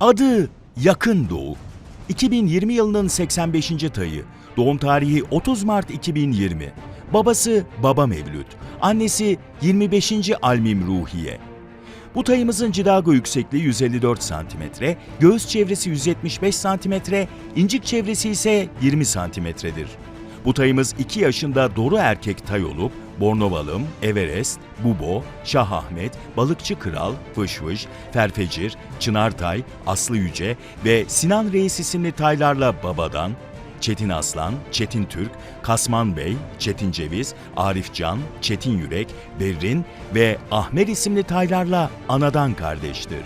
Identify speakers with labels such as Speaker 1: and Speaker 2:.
Speaker 1: Adı Yakın Doğu. 2020 yılının 85. tayı. Doğum tarihi 30 Mart 2020. Babası Baba Mevlüt. Annesi 25. Almim Ruhiye. Bu tayımızın cidago yüksekliği 154 cm, göğüs çevresi 175 cm, incik çevresi ise 20 cm'dir. Bu tayımız 2 yaşında doğru erkek tay olup Bornovalım, Everest, Bubo, Şah Ahmet, Balıkçı Kral, Fışfış, Ferfecir, Çınartay, Aslı Yüce ve Sinan Reis isimli taylarla babadan, Çetin Aslan, Çetin Türk, Kasman Bey, Çetin Ceviz, Arif Can, Çetin Yürek, Berrin ve Ahmet isimli taylarla anadan kardeştir.